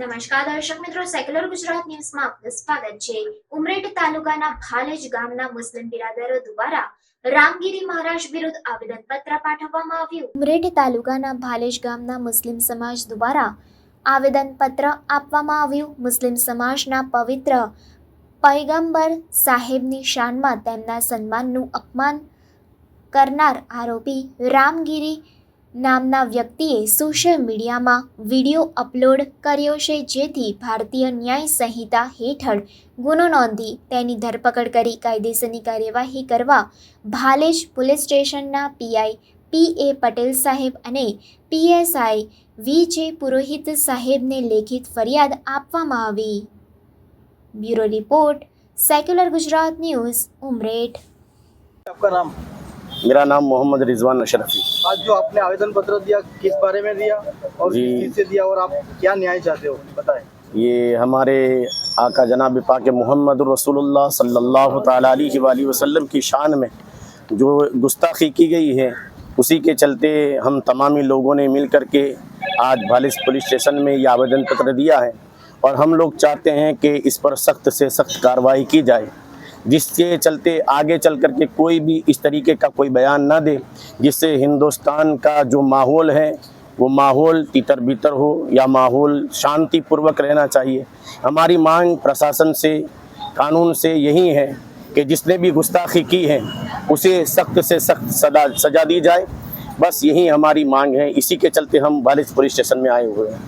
નમસ્કાર દર્શક મિત્રો સેક્યુલર ગુજરાત ન્યૂઝમાં આપનું સ્વાગત છે. ઉમરેઠ તાલુકાના ભાલેજ ગામના મુસ્લિમ બિરાદરો દ્વારા રામગીરી મહારાજ વિરુદ્ધ આવેદનપત્ર પાઠવવામાં આવ્યું. ઉમરેઠ તાલુકાના ભાલેજ ગામના મુસ્લિમ સમાજ દ્વારા આવેદનપત્ર આપવામાં આવ્યું. મુસ્લિમ સમાજના પવિત્ર પૈગંબર સાહેબની શાનમાં તેમના સન્માનનું અપમાન કરનાર આરોપી રામગીરી નામના વ્યક્તિએ સોશિયલ મીડિયામાં વીડિયો અપલોડ કર્યો છે, જેથી ભારતીય ન્યાય સંહિતા હેઠળ ગુનો નોંધી તેની ધરપકડ કરી કાયદેસરની કાર્યવાહી કરવા ભાલેજ પોલીસ સ્ટેશનના પીઆઈ પી એ પટેલ સાહેબ અને પીએસઆઈ વી જે પુરોહિત સાહેબને લેખિત ફરિયાદ આપવામાં આવી. Bureau report secular Gujarat news Umreth. मेरा नाम मोहम्मद रिजवान अशरफी। आज जो आपने आवेदन पत्र दिया किस बारे में दिया और जी। किस चीज़ से दिया और आप क्या न्याय चाहते हो? बताएँ। ये हमारे आका जनाब पाक मोहम्मद रसूलुल्लाह सल्लल्लाहु अलैहि वसल्लम की शान में जो गुस्ताखी की गई है उसी के चलते हम तमामी लोगों ने मिल कर के आज भालिस पुलिस स्टेशन में ये आवेदन पत्र दिया है और हम लोग चाहते हैं कि इस पर सख्त से सख्त कार्रवाई की जाए। जिसके चलते आगे चल कर के कोई भी इस तरीके का कोई बयान ना दे जिससे हिंदुस्तान का जो माहौल है वो माहौल तितर बितर हो या माहौल शांतिपूर्वक रहना चाहिए। हमारी मांग प्रशासन से कानून से यही है कि जिसने भी गुस्ताखी की है उसे सख्त से सख्त सजा सजा दी जाए। बस यही हमारी मांग है। इसी के चलते हम बालिज पुलिस स्टेशन में आए हुए हैं।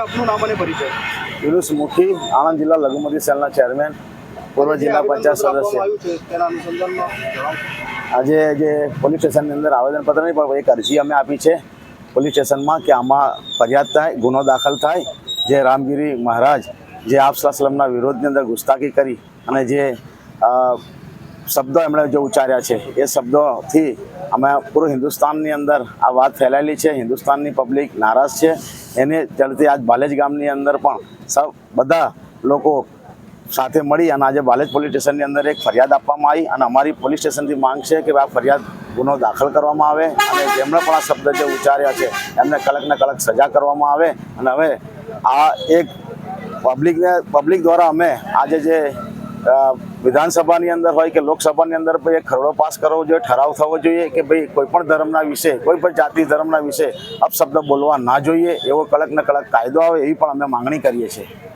आपलं नावाने परिचय? मुखी आनंद जिला लघुमती सेलना चेयरमैन। પૂર્વ જિલ્લા પંચાયત સદસ્ય. આજે જે પોલીસ સ્ટેશનની અંદર આવેદનપત્ર નહીં પણ એક અરજી અમે આપી છે પોલીસ સ્ટેશનમાં કે આમાં ફરિયાદ થાય ગુનો દાખલ થાય જે રામગીરી મહારાજ જે આપ સલામના વિરોધની અંદર ગુસ્તાખી કરી અને જે શબ્દો એમણે જે ઉચ્ચાર્યા છે એ શબ્દોથી અમે પૂરું હિન્દુસ્તાનની અંદર આ વાત ફેલાયેલી છે હિન્દુસ્તાનની પબ્લિક નારાજ છે એને ચડતી આજ બાલેજ ગામની અંદર પણ સૌ બધા લોકો સાથે મળી અને આજે બાલેજ પોલીસ સ્ટેશનની અંદર એક ફરિયાદ આપવામાં આવી અને અમારી પોલીસ સ્ટેશનથી માંગ છે કે આ ફરિયાદ ગુનો દાખલ કરવામાં આવે અને જેમણે પણ આ શબ્દ જે ઉચ્ચાર્યા છે, એમને કડકને કડક સજા કરવામાં આવે અને હવે આ એક પબ્લિકને, પબ્લિક દ્વારા અમે આજે જે વિધાનસભાની અંદર હોય કે લોકસભાની અંદર એક ખરડો પાસ કરવો જોઈએ, ઠરાવ થવો જોઈએ કે ભાઈ કોઈ પણ ધર્મના વિશે, કોઈ પણ જાતિ ધર્મના વિશે અપશબ્દ બોલવા ના જોઈએ એવો કડક ને કડક કાયદો આવે એવી પણ અમે માંગણી કરીએ છીએ.